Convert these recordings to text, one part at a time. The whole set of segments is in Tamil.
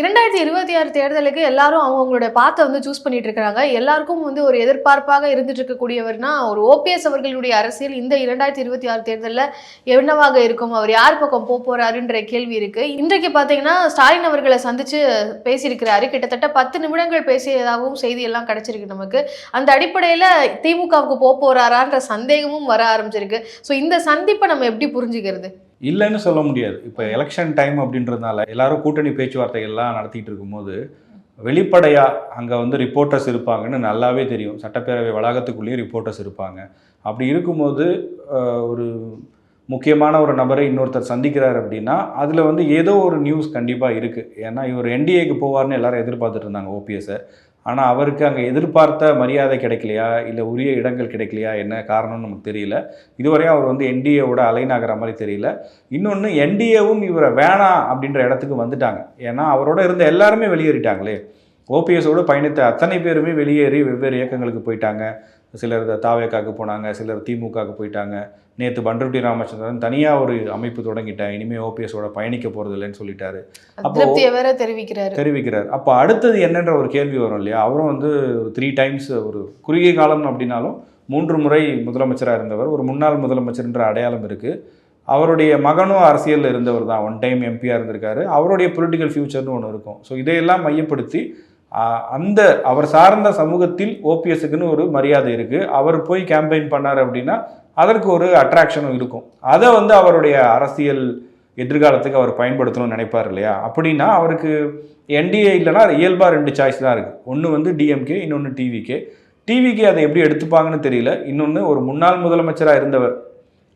இரண்டாயிரத்தி இருபத்தி ஆறு தேர்தலுக்கு எல்லாரும் அவங்களுடைய பாத்தை வந்து சூஸ் பண்ணிட்டு இருக்காங்க. எல்லாருக்கும் வந்து ஒரு எதிர்பார்ப்பாக இருந்துட்டு இருக்கக்கூடியவர்னா ஒரு ஓபிஎஸ் அவர்களுடைய அரசியல் இந்த இரண்டாயிரத்தி இருபத்தி ஆறு தேர்தலில் என்னவாக இருக்கும்? அவர் யார் பக்கம் போக போறாருன்ற கேள்வி இருக்கு. இன்றைக்கு பார்த்தீங்கன்னா ஸ்டாலின் அவர்களை சந்திச்சு பேசியிருக்கிறாரு. கிட்டத்தட்ட பத்து நிமிடங்கள் பேசியதாகவும் செய்தி எல்லாம் கிடைச்சிருக்கு நமக்கு. அந்த அடிப்படையில் திமுகவுக்கு போக போறாரான்ற சந்தேகமும் வர ஆரம்பிச்சிருக்கு. ஸோ இந்த சந்திப்பை நம்ம எப்படி புரிஞ்சுக்கிறது? இல்லைன்னு சொல்ல முடியாது. இப்போ எலெக்ஷன் டைம் அப்படின்றதுனால எல்லாரும் கூட்டணி பேச்சுவார்த்தைகள்லாம் நடத்திட்டு இருக்கும்போது வெளிப்படையாக அங்கே வந்து ரிப்போர்ட்டர்ஸ் இருப்பாங்கன்னு நல்லாவே தெரியும். சட்டப்பேரவை வளாகத்துக்குள்ளேயும் ரிப்போர்ட்டர்ஸ் இருப்பாங்க. அப்படி இருக்கும்போது ஒரு முக்கியமான ஒரு நபரை இன்னொருத்தர் சந்திக்கிறார் அப்படின்னா அதில் வந்து ஏதோ ஒரு நியூஸ் கண்டிப்பாக இருக்குது ஏன்னா இவர் என்டிஏக்கு போவார்னு எல்லாரும் எதிர்பார்த்துட்டு இருந்தாங்க ஓபிஎஸை ஆனால் அவருக்கு அங்கே எதிர்பார்த்த மரியாதை கிடைக்கலையா? இல்லை உரிய இடங்கள் கிடைக்கலையா? என்ன காரணம்னு நமக்கு தெரியல. இதுவரையும் அவர் வந்து என்டிஏவோட அலைன் ஆகிற மாதிரி தெரியல. இன்னொன்று என்டிஏவும் இவரை வேணாம் அப்படின்ற இடத்துக்கு வந்துட்டாங்க. ஏன்னா அவரோட இருந்த எல்லாருமே வெளியேறிட்டாங்களே. ஓபிஎஸோடு பயணித்த அத்தனை பேருமே வெளியேறி வெவ்வேறு இயக்கங்களுக்கு போயிட்டாங்க. சிலர் தாவேக்காக்கு போனாங்க சிலர் திமுகவுக்கு போயிட்டாங்க. நேற்று பண்ருட்டி ராமச்சந்திரன் தனியாக ஒரு அமைப்பு தொடங்கிட்டேன் இனிமேல் ஓபிஎஸோட பயணிக்க போகிறது இல்லைன்னு சொல்லிட்டாரு. அப்போ- வேற தெரிவிக்கிறாரு. தெரிவிக்கிறார். அப்போ அடுத்தது என்னன்ற ஒரு கேள்வி வரும் இல்லையா? அவரும் வந்து ஒரு த்ரீ டைம்ஸ் ஒரு குறுகிய காலம் அப்படின்னாலும் மூன்று முறை முதலமைச்சராக இருந்தவர் ஒரு முன்னாள் முதலமைச்சர்ன்ற அடையாளம் இருக்குது அவருடைய மகனும் அரசியலில் இருந்தவர் தான். ஒன் டைம் எம்பியாக இருந்திருக்காரு. அவருடைய பொலிட்டிக்கல் ஃபியூச்சர்னு ஒன்று இருக்கும். ஸோ இதையெல்லாம் மையப்படுத்தி அந்த அவர் சார்ந்த சமூகத்தில் ஓபிஎஸ்க்குன்னு ஒரு மரியாதை இருக்குது அவர் போய் கேம்பெயின் பண்ணார் அப்படின்னா அதற்கு ஒரு அட்ராக்ஷனும் இருக்கும். அதை வந்து அவருடைய அரசியல் எதிர்காலத்துக்கு அவர் பயன்படுத்தணும்னு நினைப்பார் இல்லையா? அப்படின்னா அவருக்கு என்டிஏ இல்லைன்னா இயல்பாக ரெண்டு சாய்ஸ் தான் இருக்குது ஒன்று வந்து டிஎம்கே இன்னொன்று டிவிகே டிவிகே அதை எப்படி எடுத்துப்பாங்கன்னு தெரியல. இன்னொன்று ஒரு முன்னாள் முதலமைச்சராக இருந்தவர்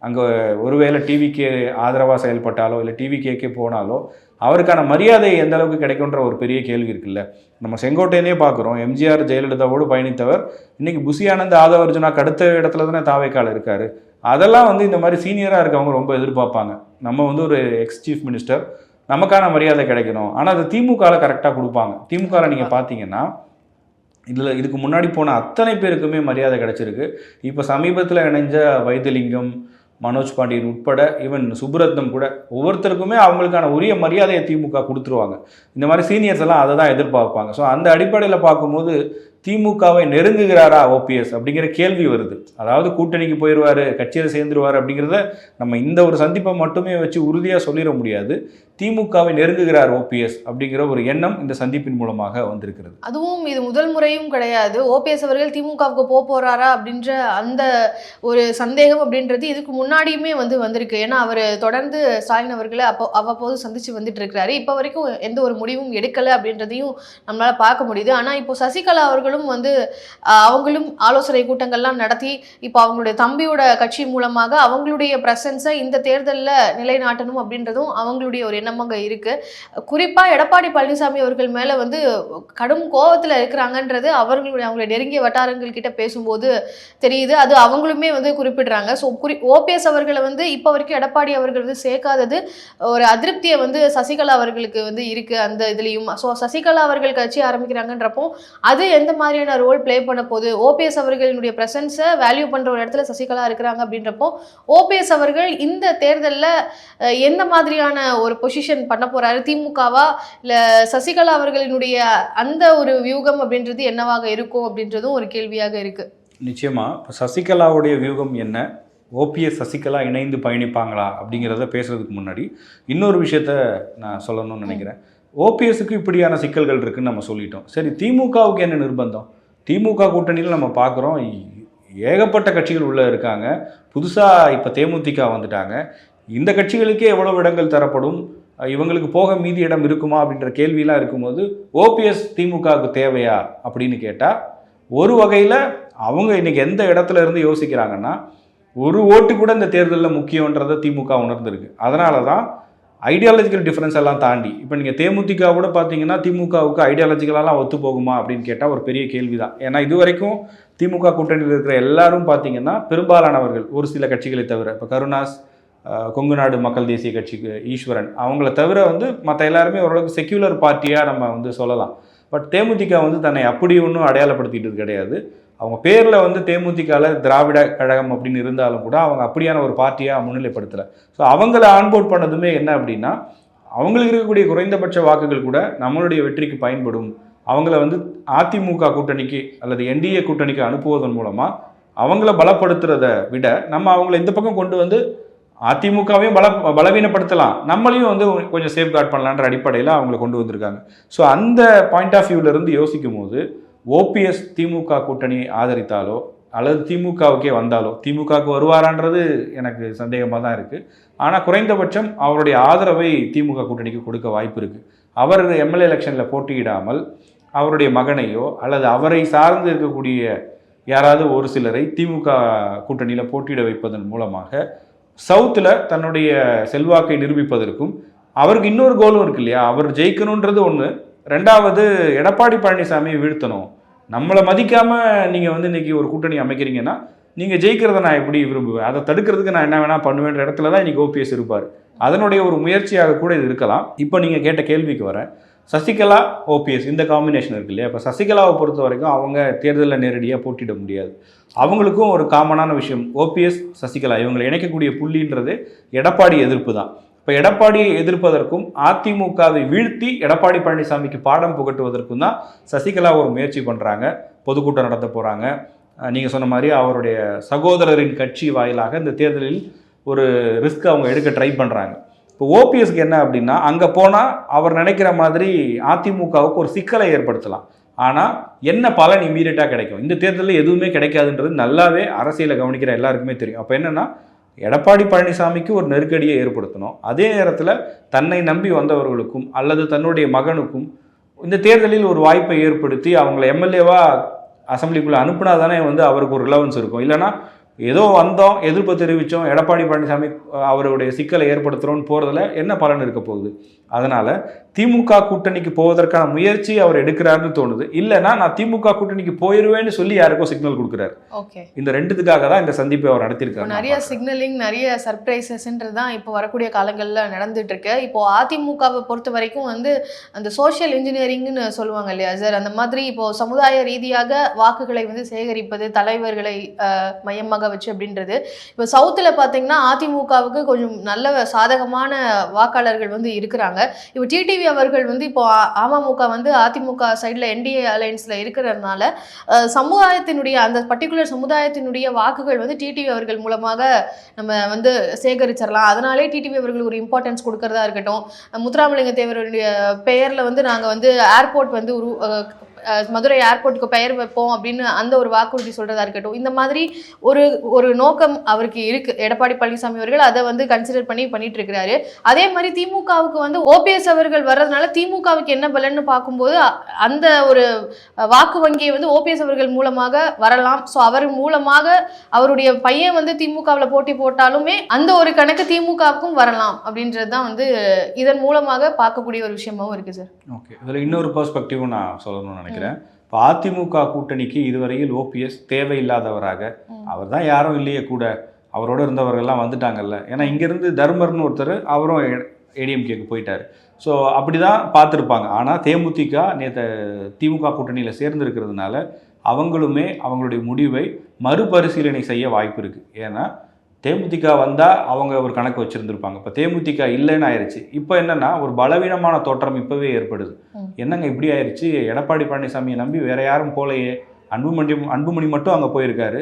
அங்கே ஒருவேளை டிவிக்கே ஆதரவாக செயல்பட்டாலோ இல்லை டிவி கேக்கே போனாலோ அவருக்கான மரியாதை எந்த அளவுக்கு கிடைக்குன்ற ஒரு பெரிய கேள்வி இருக்குல்ல. நம்ம செங்கோட்டையனே பார்க்குறோம் எம்ஜிஆர் ஜெயலலிதாவோடு பயணித்தவர். இன்னைக்கு புசியானந்த் ஆதவர்ஜுனாக்கு அடுத்த இடத்துல தானே தாவேக்கால இருக்கார். அதெல்லாம் வந்து இந்த மாதிரி சீனியராக இருக்கவங்க ரொம்ப எதிர்பார்ப்பாங்க. நம்ம வந்து ஒரு எக்ஸ் சீஃப் மினிஸ்டர் நமக்கான மரியாதை கிடைக்கணும். ஆனால் அது திமுகவில் கரெக்டாக கொடுப்பாங்க. திமுகவில் நீங்கள் பார்த்தீங்கன்னா இதில் இதுக்கு முன்னாடி போன அத்தனை பேருக்குமே மரியாதை கிடைச்சிருக்கு. இப்போ சமீபத்தில் இணைஞ்ச வைத்தியலிங்கம் மனோஜ் பாண்டியன் உட்பட ஈவன் சுப்ரத்னம் கூட ஒவ்வொருத்தருக்குமே அவங்களுக்கான உரிய மரியாதையை திமுக கொடுத்துருவாங்க. இந்த மாதிரி சீனியர்ஸ் எல்லாம் அதை தான் எதிர்பார்ப்பாங்க. ஸோ அந்த அடிப்படையில் பார்க்கும்போது திமுகவை நெருங்குகிறாரா ஓபிஎஸ் அப்படிங்கிற கேள்வி வருது. அதாவது கூட்டணிக்கு போயிடுவார் கட்சியில் சேர்ந்துருவார் அப்படிங்கிறத நம்ம இந்த ஒரு சந்திப்பை மட்டுமே வச்சு உறுதியாக சொல்லிட முடியாது. திமுகவை நெருங்குகிறார் ஓபிஎஸ் அப்படிங்கிற ஒரு எண்ணம் இந்த சந்திப்பின் மூலமாக வந்திருக்கிறது. அதுவும் இது முதல் முறையும் கிடையாது. ஓபிஎஸ் அவர்கள் திமுகவுக்கு போக போறாரா அப்படின்ற அந்த ஒரு சந்தேகம் அப்படின்றது இதுக்கு முன்னாடியுமே வந்து வந்திருக்கு. ஏன்னா அவர் தொடர்ந்து ஸ்டாலின் அவர்களை அப்போ அவ்வப்போது சந்திச்சு வந்துட்டு இருக்கிறாரு. இப்போ வரைக்கும் எந்த ஒரு முடிவும் எடுக்கலை அப்படின்றதையும் நம்மளால பார்க்க முடியுது. ஆனால் இப்போ சசிகலா அவர்களும் வந்து அவங்களும் ஆலோசனை கூட்டங்கள்லாம் நடத்தி இப்போ அவங்களுடைய தம்பியோட கட்சி மூலமாக அவங்களுடைய பிரசன்ஸை இந்த தேர்தலில் நிலைநாட்டணும் அப்படின்றதும் அவங்களுடைய ஒரு எண்ணமாக இருக்கு. குறிப்பா எடப்பாடி பழனிசாமி அவர்கள் மேல வந்து கடும் கோபத்தில் இருக்கிறாங்கன்றது அவர்களுடைய அவங்களுடைய நெருங்கிய வட்டாரங்கள் கிட்ட பேசும்போது தெரியுது. அது அவங்களுமே வந்து குறிப்பிடுறாங்க. ஸோ குறி ஓபிஎஸ் அவர்களை வந்து இப்போ வரைக்கும் எடப்பாடி அவர்கள் வந்து சேர்க்காதது ஒரு அதிருப்தியை வந்து சசிகலா அவர்களுக்கு வந்து இருக்கு அந்த இதுலயும். ஸோ சசிகலா அவர்கள் கட்சி ஆரம்பிக்கிறாங்கன்றப்போ அது எந்த மாதிரியான ரோல் ப்ளே பண்ண போகுது? ஓபிஎஸ் அவர்களினுடைய பிரசன்ஸை வேல்யூ பண்ற ஒரு இடத்துல சசிகலா இருக்கிறாங்க அப்படின்றப்போ ஓபிஎஸ் அவர்கள் இந்த தேர்தலில் எந்த மாதிரியான ஒரு பொசிஷன் பண்ண போறாரு. திமுகவா? இல்ல சசிகலா அவர்களினுடைய அந்த ஒரு வியூகம் அப்படின்றது என்னவாக இருக்கும் அப்படின்றதும் ஒரு கேள்வியாக இருக்கு. நிச்சயமா. இப்போ சசிகலாவுடைய வியூகம் என்ன? ஓபிஎஸ் சசிகலா இணைந்து பயணிப்பாங்களா அப்படிங்கிறத பேசுறதுக்கு முன்னாடி இன்னொரு விஷயத்த நான் சொல்லணும்னு நினைக்கிறேன். ஓபிஎஸ்க்கு இப்படியான சிக்கல்கள் இருக்குன்னு நம்ம சொல்லிட்டோம். சரி திமுகவுக்கு என்ன நிர்பந்தம்? திமுக கூட்டணியில் நம்ம பார்க்குறோம் ஏகப்பட்ட கட்சிகள் உள்ளே இருக்காங்க. புதுசாக இப்போ தேமுதிக வந்துட்டாங்க. இந்த கட்சிகளுக்கே எவ்வளவு இடங்கள் தரப்படும்? இவங்களுக்கு போக மீதி இடம் இருக்குமா அப்படின்ற கேள்வியெலாம் இருக்கும்போது ஓபிஎஸ் திமுகவுக்கு தேவையா அப்படின்னு கேட்டால் ஒரு வகையில் அவங்க இன்னைக்கு எந்த இடத்துல இருந்து யோசிக்கிறாங்கன்னா ஒரு ஓட்டு கூட இந்த தேர்தலில் முக்கியன்றதை திமுக உணர்ந்திருக்கு. அதனால தான் ஐடியாலஜிக்கல் டிஃப்ரென்ஸ் எல்லாம் தாண்டி இப்போ நீங்கள் தேமுதிக கூட பார்த்தீங்கன்னா திமுகவுக்கு ஐடியாலஜிக்கலாலாம் ஒத்து போகுமா அப்படின்னு கேட்டால் ஒரு பெரிய கேள்வி தான் ஏன்னா இது வரைக்கும் திமுக கூட்டணியில் இருக்கிற எல்லாரும் பார்த்தீங்கன்னா பெரும்பாலானவர்கள் ஒரு சில கட்சிகளை தவிர இப்போ கருணாஸ் கொங்கு நாடு மக்கள் தேசிய கட்சிக்கு ஈஸ்வரன். அவங்கள தவிர வந்து மற்ற எல்லாருமே ஓரளவுக்கு செக்யூலர் பார்ட்டியாக நம்ம வந்து சொல்லலாம். பட் தேமுதிக வந்து தன்னை அப்படி ஒன்றும் அடையாளப்படுத்திட்டு கிடையாது. அவங்க பேரில் வந்து தேமுதிகல திராவிட கழகம் அப்படின்னு இருந்தாலும் கூட அவங்க அப்படியான ஒரு பார்ட்டியாக முன்னிலைப்படுத்தலை. ஸோ அவங்கள ஆன்போர்ட் பண்ணதுமே என்ன அப்படின்னா அவங்களுக்கு இருக்கக்கூடிய குறைந்தபட்ச வாக்குகள் கூட நம்மளுடைய வெற்றிக்கு பயன்படும். அவங்கள வந்து அதிமுக கூட்டணிக்கு அல்லது என்டிஏ கூட்டணிக்கு அனுப்புவதன் மூலமாக அவங்கள பலப்படுத்துறத விட நம்ம அவங்கள இந்த பக்கம் கொண்டு வந்து அதிமுகவையும் பல பலவீனப்படுத்தலாம். நம்மளையும் வந்து கொஞ்சம் சேஃப்கார்ட் பண்ணலான்ற அடிப்படையில் அவங்களை கொண்டு வந்திருக்காங்க. ஸோ அந்த பாயிண்ட் ஆஃப் வியூவிலேருந்து யோசிக்கும் போது ஓபிஎஸ் திமுக கூட்டணி ஆதரித்தாலோ அல்லது திமுகவுக்கே வந்தாலோ திமுகவுக்கு வருவாரான்றது எனக்கு சந்தேகமாக தான் இருக்குது ஆனால் குறைந்தபட்சம் அவருடைய ஆதரவை திமுக கூட்டணிக்கு கொடுக்க வாய்ப்பு இருக்குது அவர் எம்எல்ஏ எலெக்ஷனில் போட்டியிடாமல் அவருடைய மகனையோ அல்லது அவரை சார்ந்து இருக்கக்கூடிய யாராவது ஒரு சிலரை திமுக கூட்டணியில் போட்டியிட வைப்பதன் மூலமாக சவுத்தில் தன்னுடைய செல்வாக்கை நிரூபிப்பதற்கும் அவருக்கு இன்னொரு கோலும் இருக்கு இல்லையா? அவர் ஜெயிக்கணுன்றது ஒன்று ரெண்டாவது எடப்பாடி பழனிசாமியை வீழ்த்தணும். நம்மளை மதிக்காமல் நீங்கள் வந்து இன்னைக்கு ஒரு கூட்டணி அமைக்கிறீங்கன்னா நீங்கள் ஜெயிக்கிறத நான் எப்படி விரும்புவேன்? அதை தடுக்கிறதுக்கு நான் என்ன வேணால் பண்ணுவேன்ற இடத்துல தான் இன்றைக்கி ஓபிஎஸ் இருப்பார். அதனுடைய ஒரு முயற்சியாக கூட இது இருக்கலாம். இப்போ நீங்கள் கேட்ட கேள்விக்கு வரேன். சசிகலா ஓபிஎஸ் இந்த காம்பினேஷன் இருக்கு இல்லையா? இப்போ சசிகலாவை பொறுத்த வரைக்கும் அவங்க தேர்தலில் நேரடியாக போட்டியிட முடியாது. அவங்களுக்கும் ஒரு காமனான விஷயம் ஓபிஎஸ் சசிகலா. இவங்களை இணைக்கக்கூடிய புள்ளின்றது எடப்பாடி எதிர்ப்பு தான். இப்போ எடப்பாடியை எதிர்ப்பதற்கும் அதிமுகவை வீழ்த்தி எடப்பாடி பழனிசாமிக்கு பாடம் புகட்டுவதற்கும் தான் சசிகலா ஒரு முயற்சி பண்ணுறாங்க பொதுக்கூட்டம் நடத்த போகிறாங்க நீங்கள் சொன்ன மாதிரி அவருடைய சகோதரரின் கட்சி வாயிலாக இந்த தேர்தலில் ஒரு ரிஸ்க் அவங்க எடுக்க ட்ரை பண்ணுறாங்க இப்போ ஓபிஎஸ்க்கு என்ன அப்படின்னா அங்கே போனால் அவர் நினைக்கிற மாதிரி அதிமுகவுக்கு ஒரு சிக்கலை ஏற்படுத்தலாம். ஆனால் என்ன பலன் இமீடியட்டாக கிடைக்கும்? இந்த தேர்தலில் எதுவுமே கிடைக்காதுன்றது நல்லாவே அரசியலை கவனிக்கிற எல்லாருக்குமே தெரியும். அப்போ என்னென்னா எடப்பாடி பழனிசாமிக்கு ஒரு நெருக்கடியை ஏற்படுத்தணும். அதே நேரத்தில் தன்னை நம்பி வந்தவர்களுக்கும் அல்லது தன்னுடைய மகனுக்கும் இந்த தேர்தலில் ஒரு வாய்ப்பை ஏற்படுத்தி அவங்கள எம்எல்ஏவாக அசம்பிளிக்குள்ளே அனுப்புனா தானே வந்து அவருக்கு ஒரு ரிலவன்ஸ் இருக்கும். இல்லைன்னா ஏதோ வந்தோம் எதிர்ப்பு தெரிவித்தோம் எடப்பாடி பழனிசாமி அவருடைய சிக்கலை ஏற்படுத்துகிறோன்னு போகிறதுல என்ன பலன் இருக்க போகுது? அதனால் திமுக கூட்டணிக்கு போவதற்கான முயற்சி அவர் எடுக்கிறாருன்னு தோணுது. இல்லைன்னா நான் திமுக கூட்டணிக்கு போயிடுவேன்னு சொல்லி யாருக்கோ சிக்னல் கொடுக்குறாரு. ஓகே. இந்த ரெண்டுத்துக்காக தான் இந்த சந்திப்பை அவர் இப்போ நடத்தியிருக்காரு நிறைய சிக்னலிங் நிறைய சர்ப்ரைசஸ்ன்றது தான் இப்போ வரக்கூடிய காலங்களில் நடந்துட்டு இருக்கு இப்போ அதிமுகவை பொறுத்த வரைக்கும் வந்து அந்த சோஷியல் இன்ஜினியரிங்னு சொல்லுவாங்க இல்லையா சார் அந்த மாதிரி இப்போ சமுதாய ரீதியாக வாக்குகளை வந்து சேகரிப்பது தலைவர்களை மையமாக வச்சு அப்படின்றது. இப்போ சவுத்தில் பார்த்தீங்கன்னா அதிமுகவுக்கு கொஞ்சம் நல்ல சாதகமான வாக்காளர்கள் வந்து இருக்கிறாங்க. இப்போ டிடிவி அவர்கள் வந்து இப்போ அமமுக வந்து அதிமுக சைடில் என்டிஏ அலையன்ஸில் இருக்கிறதுனால சமுதாயத்தினுடைய அந்த பர்டிகுலர் சமுதாயத்தினுடைய வாக்குகள் வந்து டிடிவி அவர்கள் மூலமாக நம்ம வந்து சேகரிச்சிடலாம் அதனாலே டிடிவி அவர்கள் ஒரு இம்பார்ட்டன்ஸ் கொடுக்கறதா இருக்கட்டும். முத்துராமலிங்க தேவருடைய பெயரில் வந்து நாங்கள் வந்து ஏர்போர்ட் வந்து உரு மதுரை ஏர்போர்ட்டுக்கு பெயர் வைப்போம் அப்படின்னு அந்த ஒரு வாக்குறுதி சொல்றதா இருக்கட்டும். இந்த மாதிரி ஒரு ஒரு நோக்கம் அவருக்கு இருக்கு. எடப்பாடி பழனிசாமி அவர்கள் அதை வந்து கன்சிடர் பண்ணி பண்ணிட்டு இருக்கிறாரு. அதே மாதிரி திமுகவுக்கு வந்து ஓபிஎஸ் அவர்கள் வர்றதுனால திமுகவுக்கு என்ன பலன்னு பார்க்கும்போது அந்த ஒரு வாக்கு வங்கியை வந்து ஓபிஎஸ் அவர்கள் மூலமாக வரலாம். ஸோ அவர் மூலமாக அவருடைய பையன் வந்து திமுகவில் போட்டி போட்டாலுமே அந்த ஒரு கணக்கு திமுகவுக்கும் வரலாம் அப்படின்றது தான் வந்து இதன் மூலமாக பார்க்கக்கூடிய ஒரு விஷயமாவும் இருக்கு சார் ஓகே இதில் இன்னொரு பர்ஸ்பெக்டிவும் நான் சொல்லணும்னு நினைக்கிறேன். இப்போ அதிமுக கூட்டணிக்கு இதுவரையில் ஓபிஎஸ் தேவையில்லாதவராக அவர் தான் யாரும் இல்லையே கூட அவரோட இருந்தவர்கள்லாம் வந்துட்டாங்கல்ல. ஏன்னா இங்கேருந்து தர்மர்னு ஒருத்தர் அவரும் ஏடிஎம்கேக்கு போயிட்டார். ஸோ அப்படி தான் பார்த்துருப்பாங்க. ஆனால் தேமுதிக நேற்று திமுக கூட்டணியில் சேர்ந்துருக்கிறதுனால அவங்களுமே அவங்களுடைய முடிவை மறுபரிசீலனை செய்ய வாய்ப்பு இருக்குது ஏன்னா தேமுதிக வந்தால் அவங்க ஒரு கணக்கு வச்சுருந்துருப்பாங்க. இப்போ தேமுதிக இல்லைன்னு ஆயிடுச்சு இப்போ என்னன்னா ஒரு பலவீனமான தோற்றம் இப்போவே ஏற்படுது. என்னங்க இப்படி ஆயிடுச்சு எடப்பாடி பழனிசாமியை நம்பி வேற யாரும் போலையே. அன்புமணி அன்புமணி மட்டும் அங்கே போயிருக்காரு.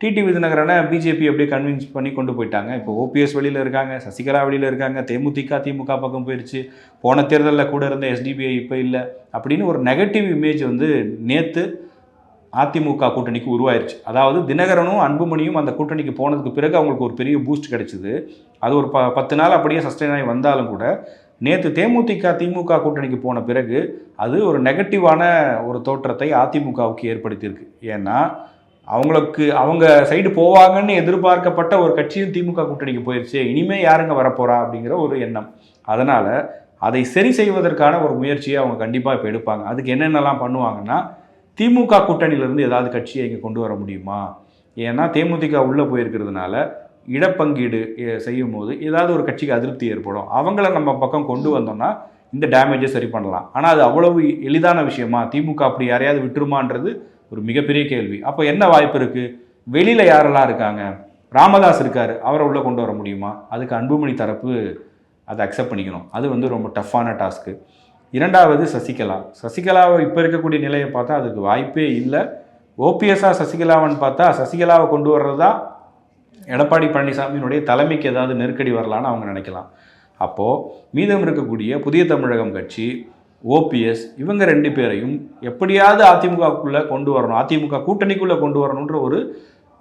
டிடி விதிநகரனை பிஜேபி அப்படியே கன்வின்ஸ் பண்ணி கொண்டு போயிட்டாங்க. இப்போ ஓபிஎஸ் வெளியில் இருக்காங்க சசிகலா வெளியில் இருக்காங்க தேமுதிக திமுக பக்கம் போயிருச்சு. போன தேர்தலில் கூட இருந்த எஸ்டிபிஐ இப்போ இல்லை. அப்படின்னு ஒரு நெகட்டிவ் இமேஜ் வந்து நேற்று அதிமுக கூட்டணிக்கு உருவாயிருச்சு. அதாவது தினகரனும் அன்புமணியும் அந்த கூட்டணிக்கு போனதுக்கு பிறகு அவங்களுக்கு ஒரு பெரிய பூஸ்ட் கிடைச்சிது. அது ஒரு ப பத்து நாள் அப்படியே சஸ்டெயின் ஆகி வந்தாலும் கூட நேற்று தேமுதிக திமுக கூட்டணிக்கு போன பிறகு அது ஒரு நெகட்டிவான ஒரு தோற்றத்தை அதிமுகவுக்கு ஏற்படுத்தியிருக்கு. ஏன்னா அவங்களுக்கு அவங்க சைடு போவாங்கன்னு எதிர்பார்க்கப்பட்ட ஒரு கட்சியும் திமுக கூட்டணிக்கு போயிடுச்சு இனிமே யாருங்க வரப்போறா அப்படிங்கிற ஒரு எண்ணம். அதனால் அதை சரி செய்வதற்கான ஒரு முயற்சியை அவங்க கண்டிப்பாக இப்போ எடுப்பாங்க. அதுக்கு என்னென்னலாம் பண்ணுவாங்கன்னா திமுக கூட்டணியிலேருந்து ஏதாவது கட்சியை இங்கே கொண்டு வர முடியுமா? ஏன்னா தேமுதிக உள்ளே போயிருக்கிறதுனால இடப்பங்கீடு செய்யும் போது ஏதாவது ஒரு கட்சிக்கு அதிருப்தி ஏற்படும். அவங்கள நம்ம பக்கம் கொண்டு வந்தோம்னா இந்த டேமேஜை சரி பண்ணலாம். ஆனால் அது அவ்வளவு எளிதான விஷயமா? திமுக அப்படி யாரையாவது விட்டுருமான்றது ஒரு மிகப்பெரிய கேள்வி. அப்போ என்ன வாய்ப்பு இருக்குது வெளியில் யாரெல்லாம் இருக்காங்க? ராமதாஸ் இருக்கார். அவரை உள்ளே கொண்டு வர முடியுமா? அதுக்கு அன்புமணி தரப்பு அதை அக்செப்ட் பண்ணிக்கணும். அது வந்து ரொம்ப டஃப்பான டாஸ்க்கு இரண்டாவது சசிகலா. சசிகலாவை இப்போ இருக்கக்கூடிய நிலையை பார்த்தா அதுக்கு வாய்ப்பே இல்லை. ஓபிஎஸ்ஸாக சசிகலாவன்னு பார்த்தா சசிகலாவை கொண்டு வர்றது தான் எடப்பாடி பழனிசாமியினுடைய தலைமைக்கு ஏதாவது நெருக்கடி வரலான்னு அவங்க நினைக்கலாம். அப்போது மீதம் இருக்கக்கூடிய புதிய தமிழகம் கட்சி ஓபிஎஸ் இவங்க ரெண்டு பேரையும் எப்படியாவது அதிமுகக்குள்ளே கொண்டு வரணும் அதிமுக கூட்டணிக்குள்ளே கொண்டு வரணுன்ற ஒரு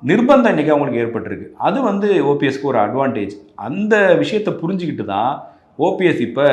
நிர்பந்தம் இன்றைக்கி அவங்களுக்கு ஏற்பட்டிருக்கு. அது வந்து ஓபிஎஸ்க்கு ஒரு அட்வான்டேஜ் அந்த விஷயத்தை புரிஞ்சுக்கிட்டு தான் ஓபிஎஸ் இப்போ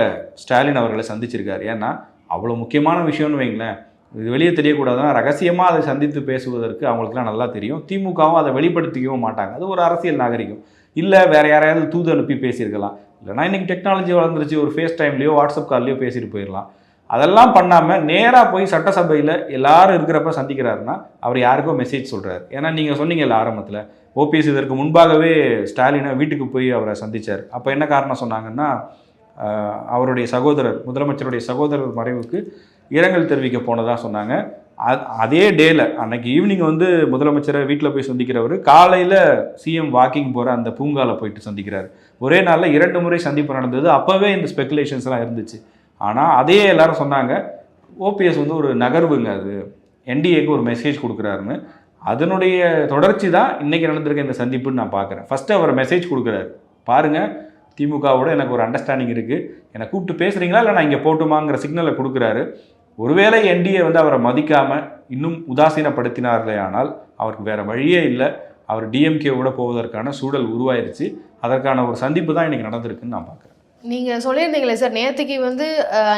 ஸ்டாலின் அவர்களை சந்திச்சிருக்காரு. ஏன்னா அவ்வளோ முக்கியமான விஷயம்னு வைங்களேன். இது வெளியே தெரியக்கூடாதுன்னா ரகசியமாக அதை சந்தித்து பேசுவதற்கு அவங்களுக்குலாம் நல்லா தெரியும். திமுகவும் அதை வெளிப்படுத்திக்கவும் மாட்டாங்க. அது ஒரு அரசியல் நாகரிகம். இல்லை வேறு யாரையாவது தூது அனுப்பி பேசியிருக்கலாம். இல்லைனா இன்றைக்கி டெக்னாலஜி வளர்ந்துருச்சு. ஒரு ஃபேஸ் டைம்லேயோ வாட்ஸ்அப் கால்லையோ பேசிட்டு போயிடலாம். அதெல்லாம் பண்ணாமல் நேராக போய் சட்டசபையில் எல்லாரும் இருக்கிறப்ப சந்திக்கிறாருன்னா அவர் யாருக்கோ மெசேஜ் சொல்கிறார் ஏன்னா நீங்கள் சொன்னீங்கல்ல ஆரம்பத்தில் ஓபிஎஸ் இதற்கு முன்பாகவே ஸ்டாலினை வீட்டுக்கு போய் அவரை சந்திச்சார். அப்போ என்ன காரணம் சொன்னாங்கன்னா அவருடைய சகோதரர் முதலமைச்சருடைய சகோதரர் மறைவுக்கு இரங்கல் தெரிவிக்க போனதாக சொன்னாங்க. அதே டேல அன்னைக்கு ஈவினிங் வந்து முதலமைச்சரை வீட்டில் போய் சந்திக்கிறவர் காலையில் சிஎம் வாக்கிங் போகிற அந்த பூங்காவில் போயிட்டு சந்திக்கிறார். ஒரே நாளில் இரண்டு முறை சந்திப்பு நடந்தது. அப்போவே இந்த ஸ்பெகுலேஷன்ஸ்லாம் இருந்துச்சு. ஆனால் அதே எல்லாரும் சொன்னாங்க ஓபிஎஸ் வந்து ஒரு நகர்வுங்க அது. என்டிஏக்கு ஒரு மெசேஜ் கொடுக்குறாருன்னு. அதனுடைய தொடர்ச்சி தான் இன்றைக்கி நடந்திருக்க இந்த சந்திப்புன்னு நான் பார்க்குறேன் ஃபஸ்ட்டு அவர் மெசேஜ் கொடுக்குறாரு. பாருங்கள் திமுகவோட எனக்கு ஒரு அண்டர்ஸ்டாண்டிங் இருக்குது என்னை கூப்பிட்டு பேசுகிறீங்களா இல்லை நான் இங்கே போட்டுமாங்கிற சிக்னலை கொடுக்குறாரு. ஒருவேளை என்டிஏ வந்து அவரை மதிக்காமல் இன்னும் உதாசீனப்படுத்தினார்களே ஆனால் அவருக்கு வேறு வழியே இல்லை. அவர் டிஎம்கேவோட போவதற்கான சூழல் உருவாயிருச்சு. அதற்கான ஒரு சந்திப்பு தான் இன்றைக்கி நடந்திருக்குன்னு நான் பார்க்குறேன். நீங்கள் சொல்லியிருந்தீங்களே சார் நேற்றுக்கு வந்து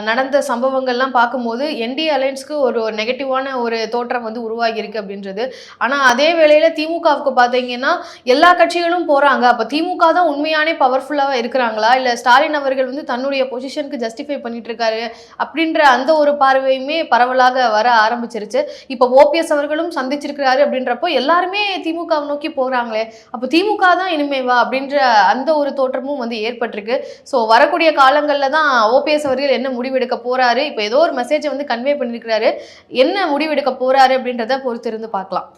நடந்த சம்பவங்கள்லாம் பார்க்கும்போது என்டி அலையன்ஸ்க்கு ஒரு ஒரு நெகட்டிவான ஒரு தோற்றம் வந்து உருவாகியிருக்கு அப்படின்றது. ஆனால் அதே வேளையில் திமுகவுக்கு பார்த்தீங்கன்னா எல்லா கட்சிகளும் போகிறாங்க அப்போ திமுக தான் உண்மையானே பவர்ஃபுல்லாக இருக்கிறாங்களா? இல்லை ஸ்டாலின் அவர்கள் வந்து தன்னுடைய பொசிஷனுக்கு ஜஸ்டிஃபை பண்ணிட்டு இருக்காரு அப்படின்ற அந்த ஒரு பார்வையுமே பரவலாக வர ஆரம்பிச்சிருச்சு. இப்போ ஓபிஎஸ் அவர்களும் சந்திச்சிருக்கிறாரு அப்படின்றப்போ எல்லாருமே திமுகவை நோக்கி போகிறாங்களே அப்போ திமுக தான் இனிமேவா அப்படின்ற அந்த ஒரு தோற்றமும் வந்து ஏற்பட்டிருக்கு. ஸோ வரக்கூடிய காலங்களில் தான் ஓபிஎஸ் அவர்கள் என்ன முடிவெடுக்க போறாரு? இப்போ ஏதோ ஒரு மெசேஜை வந்து கன்வே பண்ணியிருக்கிறாரு என்ன முடிவெடுக்க போறாரு அப்படின்றத பொறுத்திருந்து பார்க்கலாம்.